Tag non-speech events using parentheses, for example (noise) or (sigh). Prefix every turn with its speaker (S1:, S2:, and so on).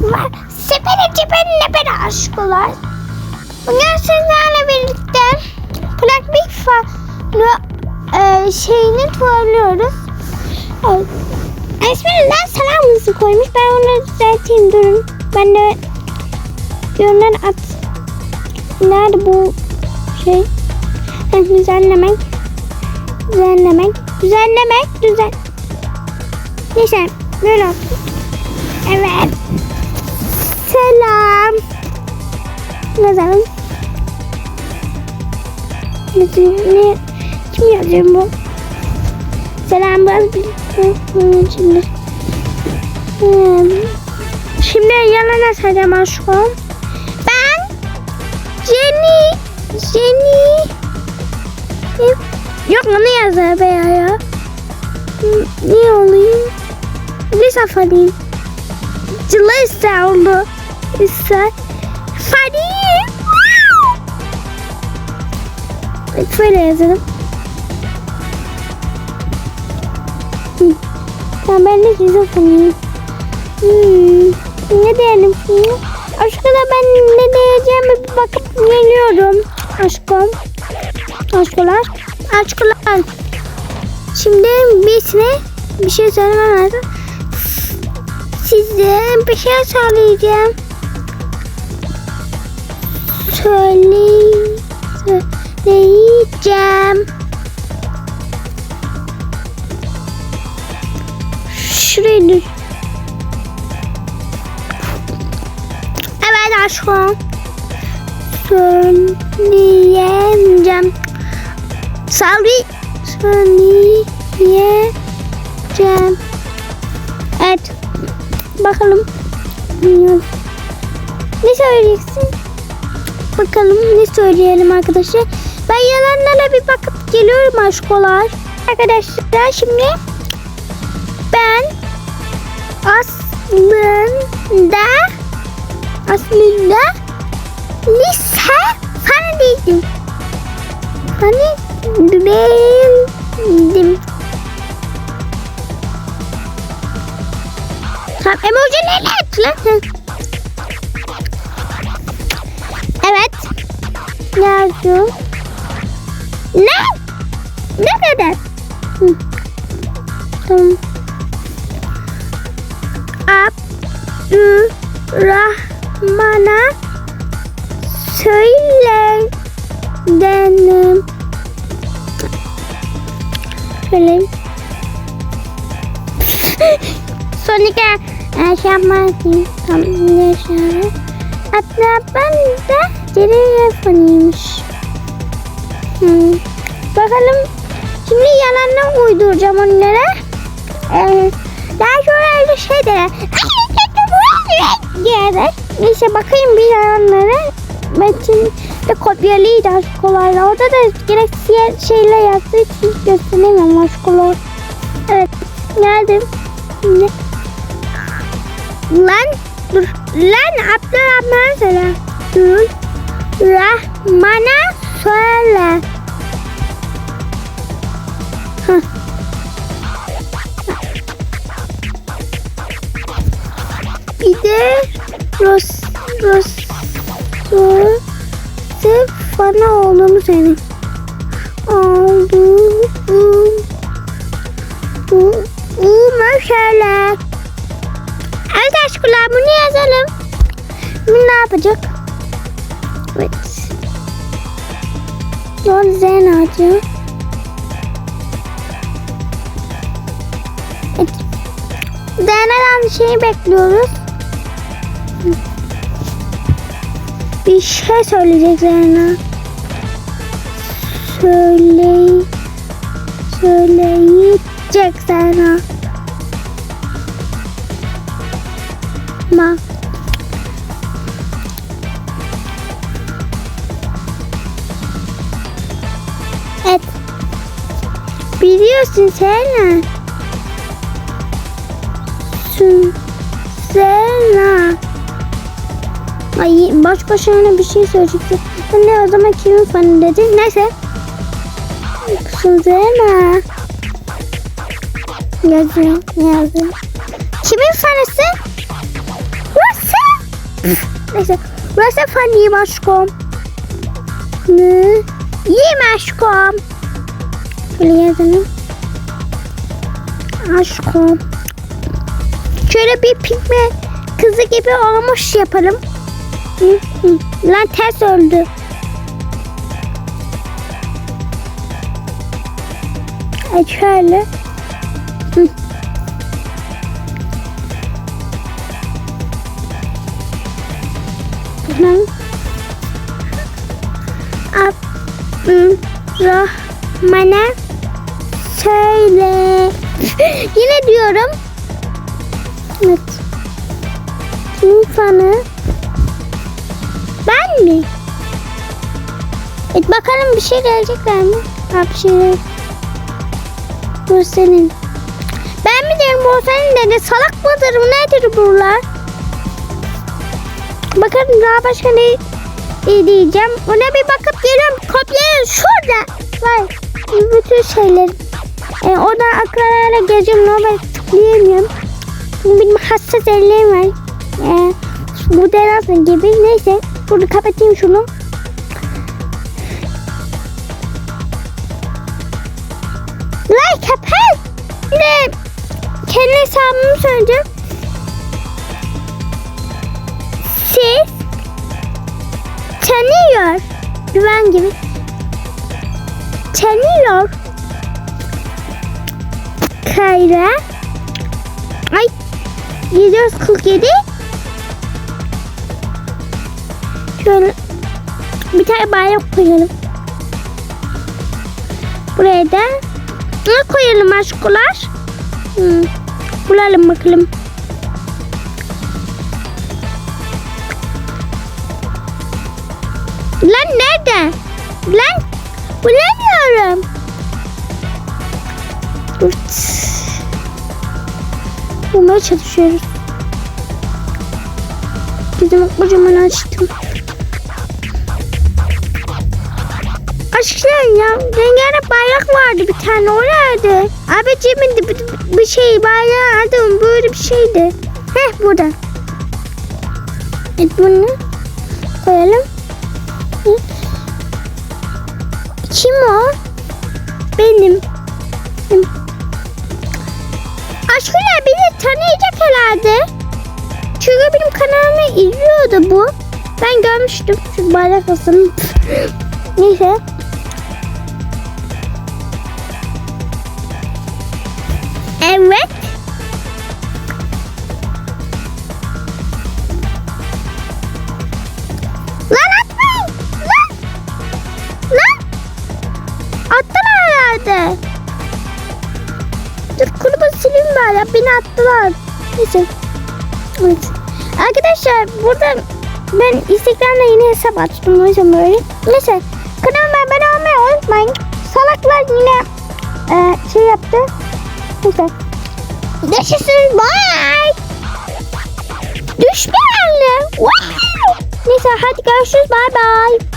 S1: var. Sepere cepene beni aşklar. Bugün sizlerle birlikte plak bir fa e, şeyini tuvalıyoruz. Evet. Esmer'den selam mızı koymuş. Ben onu düzelteyim durun. Ben de yorumdan at. Nerede bu şey? Düzenlemek. Düzenlemek. Düzenlemek. Düzen. Neyse. Böyle olsun. Evet. Selam. Yazalım. Ne, kim yazıyor bu? Selam biraz bir bunun içinde. Hmm. Şimdi yalan atacağım aşkım. Ben Jenny Jenny Yok onu yazar be ya Ne olayım? Bir safalayayım. Cıla ise oldu. İse. Evet, Böyle yazalım. Tamam ben de size okuyayım. Hmm. Ne diyelim? Aşkına ben ne diyeceğimi bir bakıp geliyorum. Aşkım. Aşkılar. Aşkılar. Şimdi birisine bir şey söylemem lazım. Size bir şey söyleyeceğim. Söyle, söyleyeceğim. Şuraya düş. Evet aşkım. Söyleyeceğim. Salvi. Söyleyeceğim. Bakalım. Bilmiyorum. Ne söyleyeceksin? Bakalım ne söyleyelim arkadaşlar. Ben yalanlara bir bakıp geliyorum aşkolar. Arkadaşlar şimdi ben aslında aslında lise fan değildim. Hani değildim. Tamam emojileri ekle. Evet. Yazdım. Ne? Ne kadar? Hı. Tamam. Abdurrahman'a söyle dedim. Söyleyeyim. (laughs) Sonika e, şey. Tam şey. Hatta ben de telefonuymuş. Hmm. Bakalım şimdi yalandan uyduracağım onlara. Ee, daha sonra şey der. Diyerek. Neyse bakayım bir yalanlara. Metin de kopyalıydı aşkolarla. Orada da gerek siyah şeyle yazdığı için gösteremiyorum aşkolar. Evet geldim. Şimdi. Lan dur. Lan Abdurrahman söyle. Dur. Rahman'a söyle. Hah. Bir de Ros Ros Ros bana olduğunu söyle. Olduğunu bu Uma şöyle. Evet aşklar bunu yazalım. Bunu ne yapacak? Evet. Don zen ağacı. Evet. Zena'dan şeyi bekliyoruz. Bir şey söyleyecek Zena. Söyle. Söyleyecek Zena. Biliyorsun Sena. Sena. Ay baş başına bir şey söyleyecekti. Ben de o zaman kimin fanı dedi. Neyse. Suzana. Yazıyor. Ne yazıyor? Kimin fanısı? Neyse. Burası faniyim aşkım. Ne? İyiyim aşkım. Şöyle yazalım. Aşkım. Şöyle bir pigme kızı gibi olmuş yapalım. Lan ters öldü. Ay şöyle. Tamam. Abdurrahman'a söyle. (laughs) Yine diyorum. Evet. Kim fanı? Ben mi? Evet bakalım bir şey gelecekler mi? Ha bir şey Bu senin. Ben mi derim bu senin dedi. Salak mıdır? Nedir buralar? Bakalım daha başka ne diyeceğim. Ona bir bakıp geliyorum. Kopyaları şurada. Var. Bütün şeyler. E, oradan akıllarla geziyorum. Normal tıklayamıyorum. Benim hassas ellerim var. E, bu derasın gibi. Neyse. Burada kapatayım şunu. Lan kapat. Ne? Kendi hesabımı söyleyeceğim. Siz tanıyor. Güven gibi. Tanıyor. Kayra. Ay. 747. Şöyle bir tane bayrak koyalım. Buraya da ne koyalım aşkolar? Hmm. Bulalım bakalım. Lan nerede? Lan bulamıyorum. Uç. Bulmaya çalışıyoruz. Bizim kocaman açtım. Aşklar ya rengarenk bayrak vardı bir tane o nerede? Abicimin de bir, bir şey bayrağı aldım böyle bir şeydi. Heh burada. Evet bunu koyalım. Kim o? Benim. Hı. Aşklar beni tanıyacak herhalde. Çünkü benim kanalımı izliyordu bu. Ben görmüştüm. Şu bayrak olsun. (laughs) Neyse. Evet. Sileyim bari. Beni attılar. Neyse. Evet. Arkadaşlar burada ben Instagram'da yeni hesap açtım o yüzden böyle. Neyse kanalıma abone olmayı unutmayın. Salaklar yine e, şey yaptı. Neyse. Görüşürüz. Bye. Düşme anne. Wow. Neyse hadi görüşürüz. Bye bye.